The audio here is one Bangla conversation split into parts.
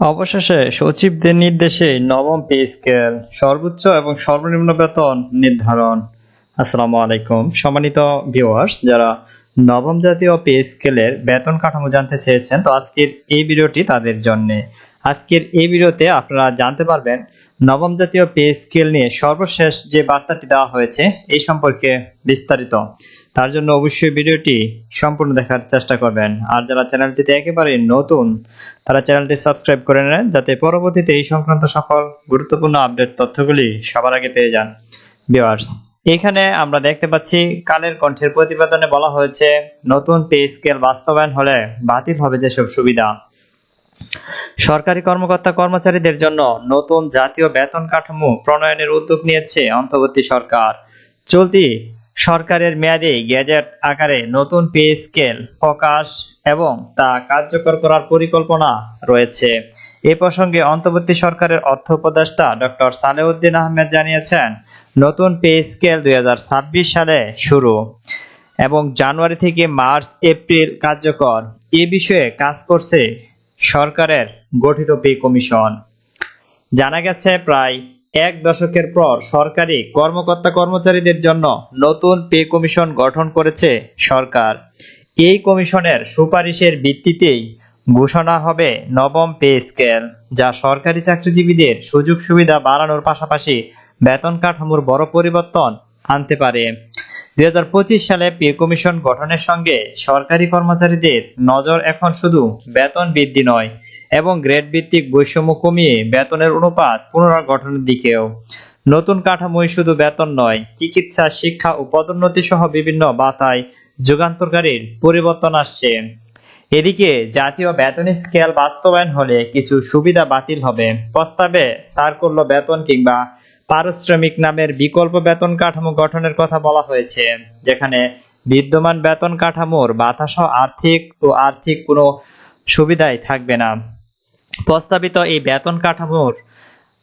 অবশেষে সচিবদের নির্দেশে নবম পে স্কেল, সর্বোচ্চ এবং সর্বনিম্ন বেতন নির্ধারণ। আসসালামু আলাইকুম। সম্মানিত ভিউয়ার্স যারা নবম জাতীয় পে স্কেলের বেতন কাঠামো জানতে চেয়েছেন, তো আজকের এই ভিডিওটি তাদের জন্য। আজকের এই ভিডিওতে আপনারা জানতে পারবেন, নবম জাতীয় পে স্কেল নিয়ে সর্বশেষ যে বার্তাটি দেওয়া হয়েছে এই সম্পর্কে বিস্তারিত। তার জন্য অবশ্যই ভিডিওটি সম্পূর্ণ দেখার চেষ্টা করবেন। আর যারা চ্যানেলটিতে একেবারে নতুন, তারা চ্যানেলটি সাবস্ক্রাইব করে নেন যাতে পরবর্তীতে এই সংক্রান্ত সকল গুরুত্বপূর্ণ আপডেট তথ্যগুলি সবার আগে পেয়ে যান। ভিউয়ার্স, এখানে আমরা দেখতে পাচ্ছি কালের কণ্ঠের প্রতিবেদনে বলা হয়েছে, নতুন পে স্কেল বাস্তবায়ন হলে বাতিল হবে যেসব সুবিধা। সরকারি কর্মকর্তা কর্মচারীদের জন্য নতুন জাতীয় বেতন কাঠামো প্রণয়নের উদ্যোগ নিয়েছে অন্তর্বর্তী সরকার। চলতি সরকারের মেয়াদে গ্যাজেট আকারে নতুন পে স্কেল প্রকাশ এবং তা কার্যকর করার পরিকল্পনা রয়েছে। এ প্রসঙ্গে অন্তর্বর্তী সরকারের অর্থ উপদেষ্টা ডক্টর সালেউদ্দিন আহমেদ জানিয়েছেন, নতুন পে স্কেল দুই হাজার ছাব্বিশ সালে শুরু এবং জানুয়ারি থেকে মার্চ এপ্রিল কার্যকর। এ বিষয়ে কাজ করছে সরকারের গঠিত পে কমিশন। জানা গেছে, প্রায় এক দশকের পর সরকারি কর্মকর্তা কর্মচারীদের জন্য নতুন পে কমিশন গঠন করেছে সরকার। এই কমিশনের সুপারিশের ভিত্তিতেই ঘোষণা হবে নবম পে স্কেল, যা সরকারি চাকরিজীবীদের সুযোগ সুবিধা বাড়ানোর পাশাপাশি বেতন কাঠামোর বড় পরিবর্তন আনতে পারে। দু হাজার পঁচিশ সালে পে কমিশন গঠনের সঙ্গে সরকারি কর্মচারীদের নজর এখন শুধু বেতন বৃদ্ধি নয় এবং গ্রেড ভিত্তিক বৈষম্য কমিয়ে বেতনের অনুপাত পুনর্গঠনের দিকেও। নতুন কাঠামোয় শুধু বেতন নয়, চিকিৎসা, শিক্ষা ও পদোন্নতি সহ বিভিন্ন বাতায় যুগান্তরকারীর পরিবর্তন আসছে। এদিকে জাতীয় বেতন স্কেল বাস্তবায়ন হলে কিছু সুবিধা বাতিল হবে। প্রস্তাবে সার করল বেতন কিংবা পারিশ্রমিক নামের বিকল্প বেতন কাঠামো গঠনের কথা বলা হয়েছে, যেখানে বিদ্যমান বেতন কাঠামোর বাতাসহ আর্থিক ও আর্থিক কোনো সুবিধাই থাকবে না। প্রস্তাবিত এই বেতন কাঠামোর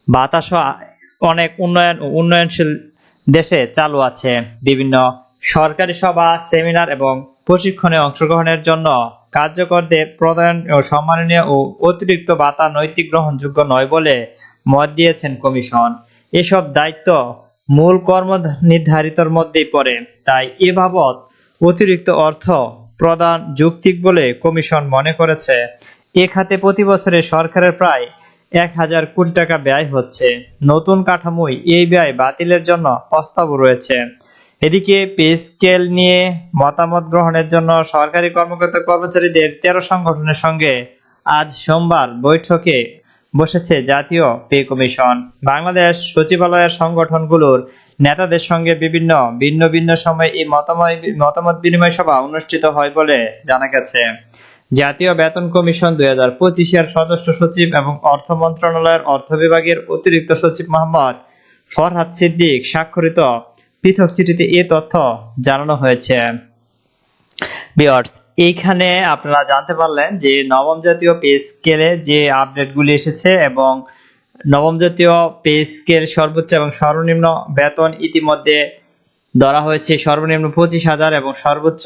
বাতাস অনেক উন্নয়ন ও উন্নয়নশীল দেশে চালু আছে। বিভিন্ন সরকারি সভা, সেমিনার এবং প্রশিক্ষণে অংশগ্রহণের জন্য কার্যকরদের প্রদান সম্মাননীয় ও অতিরিক্ত বাতা নৈতিক গ্রহণযোগ্য নয় বলে মত দিয়েছেন কমিশন। এসব দায়িত্ব মূল কর্ম নির্ধারিতর মধ্যেই পড়ে। তাই এ বাবদ অতিরিক্ত অর্থ প্রদান যৌক্তিক বলে কমিশন মনে করেছে। এ খাতে প্রতি বছরে সরকারের প্রায় এক হাজার কোটি টাকা ব্যয় হচ্ছে। নতুন কাঠামোয় এই ব্যয় বাতিলের জন্য প্রস্তাব রয়েছে। এদিকে পে স্কেল নিয়ে মতামত গ্রহণের জন্য সরকারি কর্মকর্তা কর্মচারীদের তেরো সংগঠনের সঙ্গে আজ সোমবার বৈঠকে বসেছে জাতীয় পে কমিশন। বাংলাদেশ সচিবালয়ের সংগঠনগুলোর নেতাদের সঙ্গে বিভিন্ন ভিন্ন ভিন্ন সময়ে এই মতামত মতামত বিনিময় সভা অনুষ্ঠিত হয় বলে জানা গেছে। জাতীয় বেতন কমিশন দুই হাজার পঁচিশের সদস্য সচিব এবং অর্থ মন্ত্রণালয়ের অর্থ বিভাগের অতিরিক্ত সচিব মোহাম্মদ ফরহাদ সিদ্দিক স্বাক্ষরিত পৃথক চিঠিতে এ তথ্য জানানো হয়েছে। বিয়ার্স এইখানে আপনারা জানতে পারলেন যে নবম জাতীয় পে স্কেলে যে আপডেটগুলি এসেছে এবং নবম জাতীয় পে স্কেল সর্বোচ্চ এবং সর্বনিম্ন বেতন ইতিমধ্যে ধরা হয়েছে। সর্বনিম্ন পঁচিশ হাজার এবং সর্বোচ্চ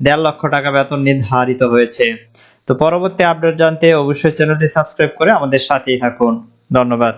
দেড় লক্ষ টাকা বেতন নির্ধারিত হয়েছে। তো পরবর্তী আপডেট জানতে অবশ্যই চ্যানেলটি সাবস্ক্রাইব করে আমাদের সাথেই থাকুন। ধন্যবাদ।